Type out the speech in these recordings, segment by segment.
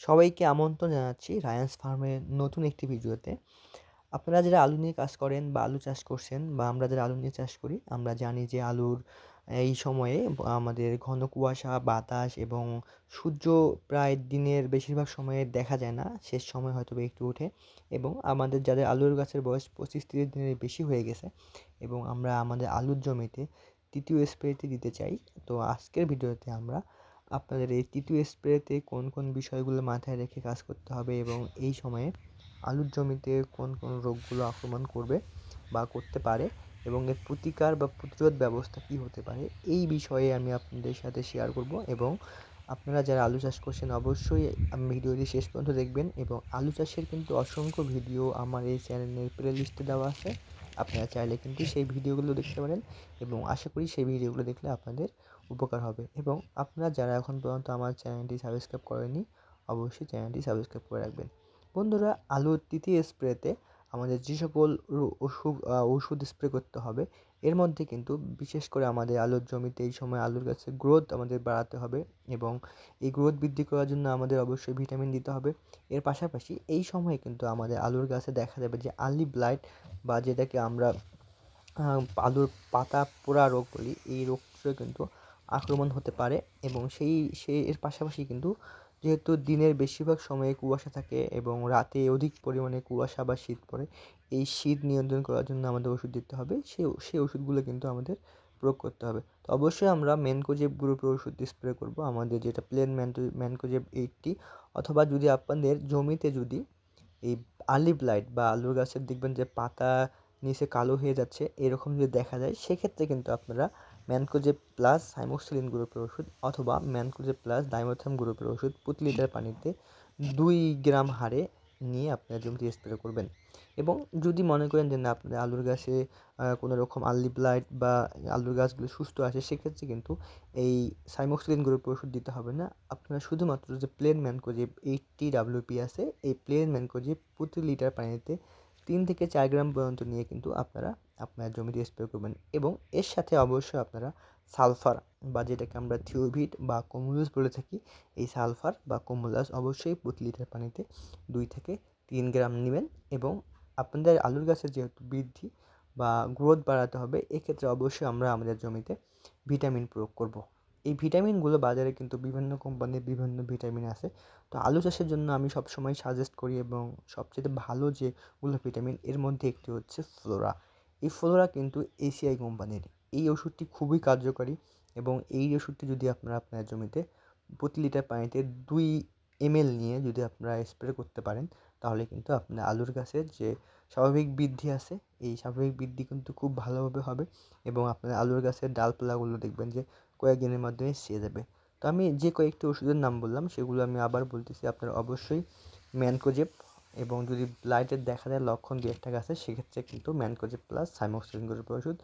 সবাইকে আমন্ত্রণ জানাচ্ছি রায়ান্স ফার্মের নতুন একটি ভিডিওতে। আপনারা যারা আলু নিয়ে কাজ করেন বা আলু চাষ করছেন বা আমরা যারা আলু নিয়ে চাষ করি, আমরা জানি যে আলুর এই সময়ে আমাদের ঘন কুয়াশা, বাতাস এবং সূর্য প্রায় দিনের বেশিরভাগ সময়ে দেখা যায় না। শেষ সময় হয়তো একটু ওঠে এবং আমাদের যাদের আলুর গাছের বয়স পঁচিশ তিরিশ দিনের বেশি হয়ে গেছে এবং আমরা আমাদের আলুর জমিতে তৃতীয় স্প্রেটি দিতে চাই। তো আজকের ভিডিওতে আমরা আপনাদের এই তৃতীয় স্প্রেতে কোন কোন বিষয়গুলো মাথায় রেখে কাজ করতে হবে এবং এই সময়ে আলুর জমিতে কোন কোন রোগগুলো আক্রমণ করবে বা করতে পারে এবং এর প্রতিকার বা প্রতিরোধ ব্যবস্থা কী হতে পারে, এই বিষয়ে আমি আপনাদের সাথে শেয়ার করব এবং আপনারা যারা আলু চাষ করছেন অবশ্যই আমি ভিডিওটি শেষ পর্যন্ত দেখবেন এবং আলু চাষের কিন্তু অসংখ্য ভিডিও আমার এই চ্যানেলের প্লে লিস্টে দেওয়া আছে। আপনারা চাইলে কিন্তু সেই ভিডিওগুলো দেখতে পারেন এবং আশা করি সেই ভিডিওগুলো দেখলে আপনাদের উপকার হবে। এবং আপনারা যারা এখন পর্যন্ত আমার চ্যানেলটি সাবস্ক্রাইব করেনি অবশ্যই চ্যানেলটি সাবস্ক্রাইব করে রাখবেন। বন্ধুরা, আলুর তৃতীয় স্প্রেতে আমাদের যে সকল ওষুধ ওষুধ স্প্রে করতে হবে, এর মধ্যে কিন্তু বিশেষ করে আমাদের আলুর জমিতে এই সময় আলুর গাছের গ্রোথ আমাদের বাড়াতে হবে এবং এই গ্রোথ বৃদ্ধি করার জন্য আমাদের অবশ্যই ভিটামিন দিতে হবে। এর পাশাপাশি এই সময়ে কিন্তু আমাদের আলুর গাছে দেখা যাবে যে আর্লি ব্লাইট বা যেটাকে আমরা আলুর পাতা পোড়া রোগ বলি, এই রোগটা কিন্তু আক্রমণ হতে পারে এবং সেই, সে, এর পাশাপাশি কিন্তু যেহেতু দিনের বেশিরভাগ সময়ে কুয়াশা থাকে এবং রাতে অধিক পরিমাণে কুয়াশা বা শীত পড়ে, এই শীত নিয়ন্ত্রণ করার জন্য আমাদের ওষুধ দিতে হবে। সে, সেই ওষুধগুলো কিন্তু আমাদের প্রয়োগ করতে হবে। তো অবশ্যই আমরা ম্যানকোজেব গ্রুপের ওষুধ স্প্রে করব। আমাদের যেটা প্লেন ম্যানটো, ম্যানকোজেব এইটটি অথবা যদি আপনাদের জমিতে যদি এই আর্লি ব্লাইট বা আলুর গাছের দেখবেন যে পাতা নিচে কালো হয়ে যাচ্ছে, এরকম যদি দেখা যায়, সেক্ষেত্রে কিন্তু আপনারা ম্যানকোজে প্লাস সাইমোক্সিলিন গ্রুপের ওষুধ অথবা ম্যানকোজে প্লাস ডাইমোথাম গ্রুপের ওষুধ প্রতি লিটার পানিতে দুই গ্রাম হারে নিয়ে আপনার জমিতে স্প্রে করবেন। এবং যদি মনে করেন যে না, আপনাদের আলুর গাছে কোনো রকম আর্লি ব্লাইট বা আলুর গাছগুলো সুস্থ আছে, সেক্ষেত্রে কিন্তু এই সাইমোক্সিলিন গ্রুপের ওষুধ দিতে হবে না। আপনারা শুধুমাত্র যে প্লেন ম্যানকোজেব এইটটি ডাব্লিউপি আছে, এই প্লেন ম্যানকোজেব প্রতি লিটার পানিতে তিন থেকে চার গ্রাম পর্যন্ত নিয়ে কিন্তু আপনারা আপনার জমিতে স্প্রে করবেন এবং এর সাথে অবশ্যই আপনারা সালফার বা যেটাকে আমরা থিওভিট বা কোমুলাস বলে থাকি, এই সালফার বা কোমুলাস অবশ্যই প্রতি লিটার পানিতে দুই থেকে তিন গ্রাম নেবেন এবং আপনাদের আলুর গাছের যেহেতু বৃদ্ধি বা গ্রোথ বাড়াতে হবে, এক্ষেত্রে অবশ্যই আমরা আমাদের জমিতে ভিটামিন প্রয়োগ করব। এই ভিটামিনগুলো বাজারে কিন্তু বিভিন্ন কোম্পানির বিভিন্ন ভিটামিন আছে। তো আলু চাষের জন্য আমি সবসময় সাজেস্ট করি এবং সবচেয়ে ভালো যেগুলো ভিটামিন এর মধ্যে একটি হচ্ছে ফ্লোরা। এই ফ্লোরা কিন্তু এসিআই কোম্পানির। এই ওষুধটি খুবই কার্যকরী এবং এই ওষুধটি যদি আপনারা আপনার জমিতে প্রতি লিটার পানিতে দুই এমএল নিয়ে যদি আপনারা স্প্রে করতে পারেন, তাহলে কিন্তু আপনার আলুর গাছের যে স্বাভাবিক বৃদ্ধি আছে, এই স্বাভাবিক বৃদ্ধি কিন্তু খুব ভালোভাবে হবে এবং আপনার আলুর গাছের ডালপালাগুলো দেখবেন যে কয়েকদিনের মাধ্যমে সেরে যাবে। তো আমি যে কয়েকটি ওষুধের নাম বললাম, সেগুলো আমি আবার বলতেছি, আপনারা অবশ্যই ম্যানকোজেব এবং যদি লাইটের দেখা যায় লক্ষণ দু একটা গাছে সেক্ষেত্রে কিন্তু ম্যানকোজেব প্লাস সাইমোক্সিলিন গ্রুপের ওষুধ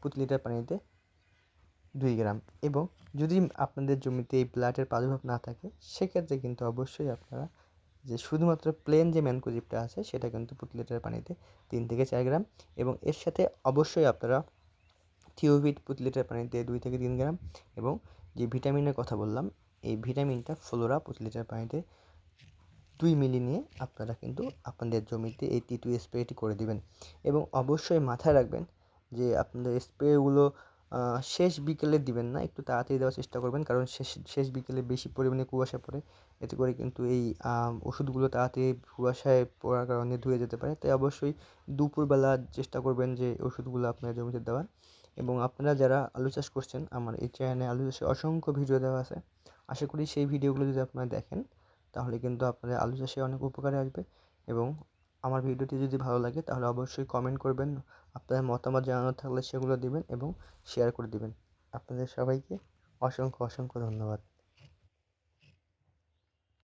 প্রতি লিটার পানিতে দুই গ্রাম। এবং যদি আপনাদের জমিতে এই ব্লাডের প্রাদুর্ভাব না থাকে, সেক্ষেত্রে কিন্তু অবশ্যই আপনারা যে শুধুমাত্র প্লেন যে ম্যানকোজিপটা আছে, সেটা কিন্তু প্রতি লিটার পানিতে তিন থেকে চার গ্রাম। এবং এর সাথে অবশ্যই আপনারা থিওভিট প্রতি লিটার পানিতে দুই থেকে তিন গ্রাম এবং যে ভিটামিনের কথা বললাম, এই ভিটামিনটা ফ্লোরা প্রতি লিটার পানিতে দুই মিলি নিয়ে আপনারা কিন্তু আপনাদের জমিতে এই তৃতীয় স্প্রেটি করে দিবেন। এবং অবশ্যই মাথায় রাখবেন যে আপনাদের স্প্রেগুলো শেষ বিকেলে দিবেন না, একটু তাড়াতাড়ি দেওয়ার চেষ্টা করবেন, কারণ শেষ শেষ বিকেলে বেশি পরিমাণে কুয়াশা পড়ে। এতে করে কিন্তু এই ওষুধগুলো তাড়াতাড়ি কুয়াশায় পড়ার কারণে ধুয়ে যেতে পারে। তাই অবশ্যই দুপুরবেলা চেষ্টা করবেন যে ওষুধগুলো আপনার জমিতে দেওয়ার। এবং আপনারা যারা আলু চাষ করছেন, আমার এই চ্যানেলে আলু চাষে অসংখ্য ভিডিও দেওয়া আছে। আশা করি সেই ভিডিওগুলো যদি আপনারা দেখেন, তাহলে কিন্তু আপনাদের আলু চাষে অনেক উপকারে আসবে এবং আমার ভিডিওটি যদি ভালো লাগে, তাহলে অবশ্যই কমেন্ট করবেন, আপনাদের মতামত জানানোর থাকলে সেগুলো দিবেন এবং শেয়ার করে দিবেন। আপনাদের সবাইকে অসংখ্য অসংখ্য ধন্যবাদ।